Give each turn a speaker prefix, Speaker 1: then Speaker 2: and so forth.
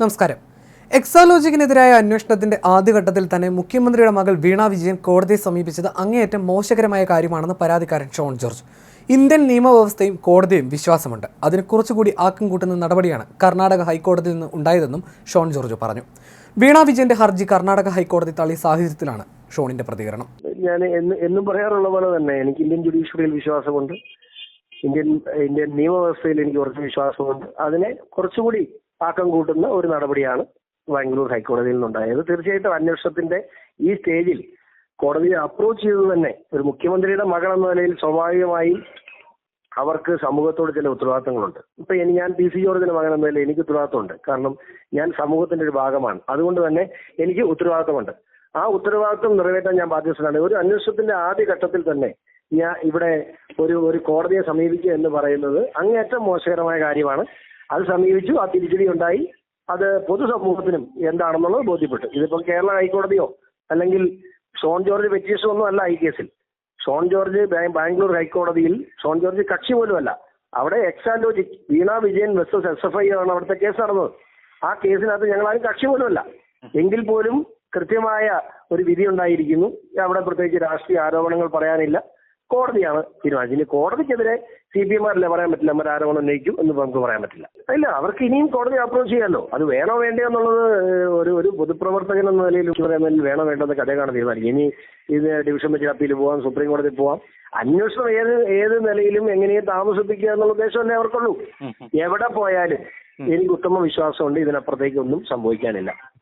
Speaker 1: നമസ്കാരം. എക്സാലോജിക്കിനെതിരായ അന്വേഷണത്തിന്റെ ആദ്യഘട്ടത്തിൽ തന്നെ മുഖ്യമന്ത്രിയുടെ മകൾ വീണ വിജയൻ കോടതിയെ സമീപിച്ചത് അങ്ങേയറ്റം മോശകരമായ കാര്യമാണെന്ന് പരാതിക്കാരൻ ഷോൺ ജോർജ്. ഇന്ത്യൻ നിയമവ്യവസ്ഥയും കോടതിയും വിശ്വാസമുണ്ട്. അതിന് കുറച്ചുകൂടി ആക്കം കൂട്ടുന്ന നടപടിയാണ് കർണാടക ഹൈക്കോടതിയിൽ നിന്ന് ഉണ്ടായതെന്നും ഷോൺ ജോർജ് പറഞ്ഞു. വീണ വിജയന്റെ ഹർജി കർണാടക ഹൈക്കോടതി തള്ളിയ സാഹചര്യത്തിലാണ് ഷോണിന്റെ പ്രതികരണം.
Speaker 2: ഞാൻ എന്നും പറയാറുള്ള പോലെ തന്നെ എനിക്ക് ഇന്ത്യൻ ജുഡീഷ്യറിയിൽ വിശ്വാസമുണ്ട്. ഇന്ത്യൻ ഇന്ത്യൻ നിയമവ്യവസ്ഥയിൽ എനിക്ക് കുറച്ച് വിശ്വാസമുണ്ട്. അതിനെ കുറച്ചുകൂടി ആക്കം കൂട്ടുന്ന ഒരു നടപടിയാണ് ബാംഗ്ലൂർ ഹൈക്കോടതിയിൽ നിന്നുണ്ടായത്. തീർച്ചയായിട്ടും അന്വേഷണത്തിന്റെ ഈ സ്റ്റേജിൽ കോടതിയെ അപ്രോച്ച് ചെയ്ത് തന്നെ ഒരു മുഖ്യമന്ത്രിയുടെ മകൾ എന്ന നിലയിൽ സ്വാഭാവികമായി അവർക്ക് സമൂഹത്തോട് ചില ഉത്തരവാദിത്തങ്ങളുണ്ട്. ഇപ്പൊ ഞാൻ പി സി ജോർജിന്റെ മകൻ എന്ന നിലയിൽ എനിക്ക് ഉത്തരവാദിത്തമുണ്ട്. കാരണം ഞാൻ സമൂഹത്തിന്റെ ഒരു ഭാഗമാണ്. അതുകൊണ്ട് തന്നെ എനിക്ക് ഉത്തരവാദിത്തമുണ്ട്. ആ ഉത്തരവാദിത്തം നിറവേറ്റാൻ ഞാൻ ബാധ്യസ്ഥനാണ്. ഒരു അന്വേഷണത്തിന്റെ ആദ്യ ഘട്ടത്തിൽ തന്നെ ഞാൻ ഇവിടെ ഒരു ഒരു കോടതിയെ സമീപിക്കുക എന്ന് പറയുന്നത് അങ്ങേറ്റം മോശകരമായ കാര്യമാണ്. അത് സമീപിച്ചു ആ തിരിച്ചടി ഉണ്ടായി. അത് പൊതുസമൂഹത്തിനും എന്താണെന്നുള്ളത് ബോധ്യപ്പെട്ടു. ഇതിപ്പം കേരള ഹൈക്കോടതിയോ അല്ലെങ്കിൽ ഷോൺ ജോർജ് പെറ്റീഷൻ ഒന്നും അല്ല ഈ കേസിൽ ഷോൺ ജോർജ് ബാംഗ്ലൂർ ഹൈക്കോടതിയിൽ ഷോൺ ജോർജ് കക്ഷി പോലും അല്ല അവിടെ Exalogic Veena Vijayan versus S F I ആണ് അവിടുത്തെ കേസ് നടന്നത്. ആ കേസിനകത്ത് ഞങ്ങൾ ആരും കക്ഷി പോലുമല്ല. എങ്കിൽ പോലും കൃത്യമായ ഒരു വിധി ഉണ്ടായിരിക്കുന്നു. അവിടെ പ്രത്യേകിച്ച് രാഷ്ട്രീയ ആരോപണങ്ങൾ പറയാനില്ല. കോടതിയാണ് തീരുമാനിച്ചത്. ഇനി കോടതിക്കെതിരെ സി പി എമാരല്ലേ പറയാൻ പറ്റില്ല? അവർ ആരോപണം ഉന്നയിക്കും എന്ന് നമുക്ക് പറയാൻ പറ്റില്ല. ഇല്ല അവർക്ക് ഇനിയും കോടതി അപ്രോച്ച് ചെയ്യാമല്ലോ അത് വേണോ വേണ്ടയോ എന്നുള്ളത് ഒരു ഒരു പൊതുപ്രവർത്തകൻ എന്ന നിലയിൽ പറയുന്നതിൽ വേണോ വേണ്ടോ എന്ന് വേണ്ടത് കാണാൻ തീരുമാനിക്കും ഇനി ഇത് ഡിവിഷൻ ബെഞ്ച് അപ്പീൽ പോവാം സുപ്രീം കോടതി പോവാം. അന്വേഷണം ഏത് ഏത് നിലയിലും എങ്ങനെയും താമസിപ്പിക്കുക എന്നുള്ള ഉദ്ദേശമല്ലേ അവർക്കുള്ളൂ. എവിടെ പോയാലും എനിക്ക് ഉത്തമ വിശ്വാസമുണ്ട്. ഇതിനപ്പുറത്തേക്ക് ഒന്നും സംഭവിക്കാനില്ല.